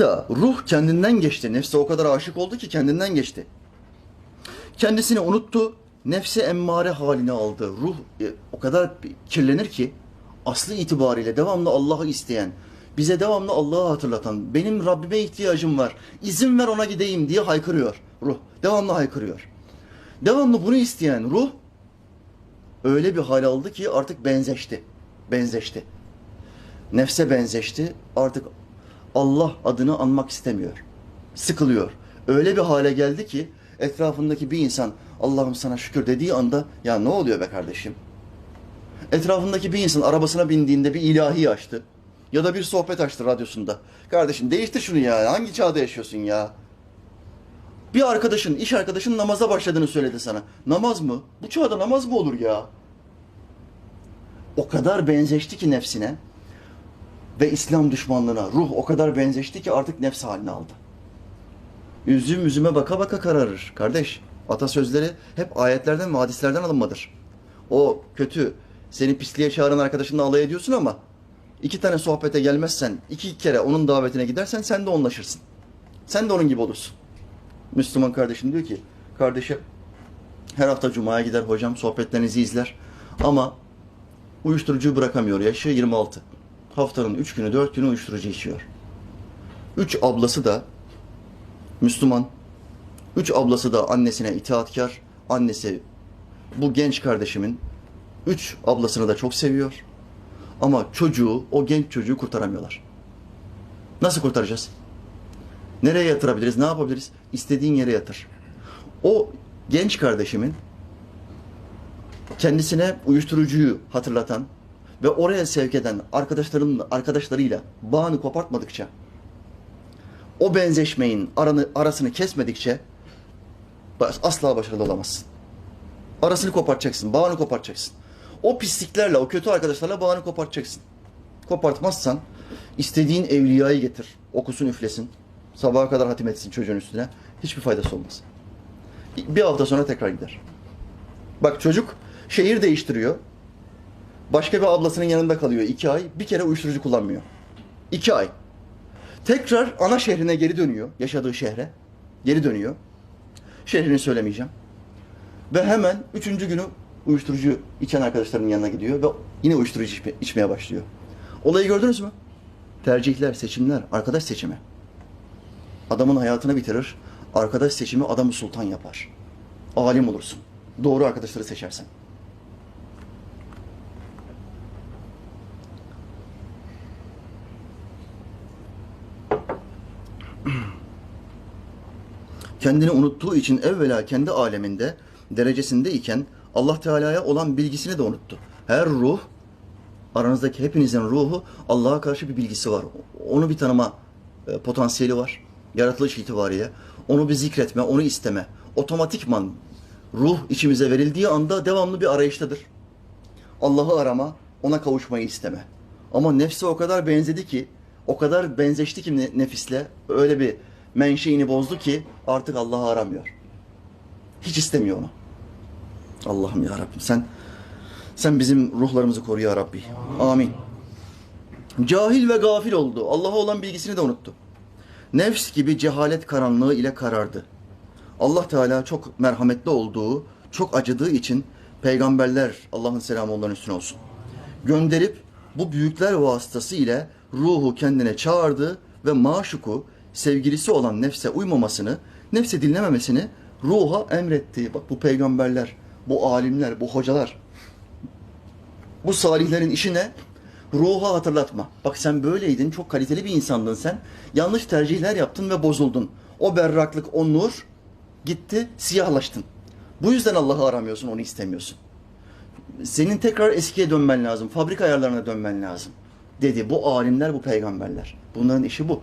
Hatta ruh kendinden geçti. Nefse o kadar aşık oldu ki kendinden geçti. Kendisini unuttu. Nefse emmare haline aldı. Ruh e, o kadar kirlenir ki aslı itibariyle devamlı Allah'ı isteyen, bize devamlı Allah'ı hatırlatan, benim Rabbime ihtiyacım var, izin ver ona gideyim diye haykırıyor ruh. Devamlı haykırıyor. Devamlı bunu isteyen ruh öyle bir hal aldı ki artık benzeşti. Benzeşti. Nefse benzeşti. Artık Allah adını anmak istemiyor. Sıkılıyor. Öyle bir hale geldi ki etrafındaki bir insan Allah'ım sana şükür dediği anda ya ne oluyor be kardeşim? Etrafındaki bir insan arabasına bindiğinde bir ilahi açtı. Ya da bir sohbet açtı radyosunda. Kardeşim değiştir şunu ya. Hangi çağda yaşıyorsun ya? Bir arkadaşın, iş arkadaşın namaza başladığını söyledi sana. Namaz mı? Bu çağda namaz mı olur ya? O kadar benzeşti ki nefsine ve İslam düşmanlığına ruh o kadar benzeşti ki artık nefs haline aldı. Üzüm üzüme baka baka kararır. Kardeş, atasözleri hep ayetlerden ve hadislerden alınmadır. O kötü, seni pisliğe çağıran arkadaşınla alay ediyorsun ama iki tane sohbete gelmezsen, iki kere onun davetine gidersen sen de onlaşırsın. Sen de onun gibi olursun. Müslüman kardeşim diyor ki, kardeşim her hafta cumaya gider hocam, sohbetlerinizi izler ama uyuşturucuyu bırakamıyor. Yaşı 26. Haftanın 3 günü, 4 günü uyuşturucu içiyor. 3 ablası da Müslüman. Üç ablası da annesine itaatkar. Annesi bu genç kardeşimin üç ablasını da çok seviyor. Ama çocuğu, o genç çocuğu kurtaramıyorlar. Nasıl kurtaracağız? Nereye yatırabiliriz? Ne yapabiliriz? İstediğin yere yatır. O genç kardeşimin kendisine uyuşturucuyu hatırlatan ve oraya sevk eden arkadaşların arkadaşlarıyla bağını kopartmadıkça o benzeşmeyin aranı, arasını kesmedikçe asla başarılı olamazsın. Arasını kopartacaksın, bağını kopartacaksın. O pisliklerle, o kötü arkadaşlarla bağını kopartacaksın. Kopartmazsan istediğin evliyayı getir, okusun üflesin, sabaha kadar hatim etsin çocuğun üstüne. Hiçbir faydası olmaz. Bir hafta sonra tekrar gider. Bak çocuk şehir değiştiriyor. Başka bir ablasının yanında kalıyor iki ay. Bir kere uyuşturucu kullanmıyor. İki ay. Tekrar ana şehrine geri dönüyor. Yaşadığı şehre. Geri dönüyor. Şehrini söylemeyeceğim. Ve hemen üçüncü günü uyuşturucu içen arkadaşlarının yanına gidiyor ve yine uyuşturucu içme- içmeye başlıyor. Olayı gördünüz mü? Tercihler, seçimler, arkadaş seçimi. Adamın hayatını bitirir. Arkadaş seçimi adamı sultan yapar. Alim olursun. Doğru arkadaşları seçersen. kendini unuttuğu için evvela kendi aleminde, derecesinde iken Allah Teala'ya olan bilgisini de unuttu. Her ruh, aranızdaki hepinizin ruhu Allah'a karşı bir bilgisi var. Onu bir tanıma e, potansiyeli var. Yaratılış itibariyle. Onu bir zikretme, onu isteme. Otomatikman ruh içimize verildiği anda devamlı bir arayıştadır. Allah'ı arama, ona kavuşmayı isteme. Ama nefse o kadar benzedi ki, o kadar benzeşti ki ne- nefisle, öyle bir menşeini bozdu ki artık Allah'ı aramıyor. Hiç istemiyor onu. Allah'ım ya Rabbim sen sen bizim ruhlarımızı koru ya Rabbi. Amin. Cahil ve gafil oldu. Allah'a olan bilgisini de unuttu. Nefs gibi cehalet karanlığı ile karardı. Allah Teala çok merhametli olduğu, çok acıdığı için peygamberler Allah'ın selamı onların üstüne olsun. Gönderip bu büyükler vasıtası ile ruhu kendine çağırdı ve maşuku sevgilisi olan nefse uymamasını, nefse dinlememesini ruha emretti. Bak bu peygamberler, bu alimler, bu hocalar, bu salihlerin işi ne? Ruha hatırlatma. Bak sen böyleydin, çok kaliteli bir insandın sen. Yanlış tercihler yaptın ve bozuldun. O berraklık, o nur gitti, siyahlaştın. Bu yüzden Allah'ı aramıyorsun, onu istemiyorsun. Senin tekrar eskiye dönmen lazım, fabrika ayarlarına dönmen lazım. Dedi bu alimler, bu peygamberler. Bunların işi bu.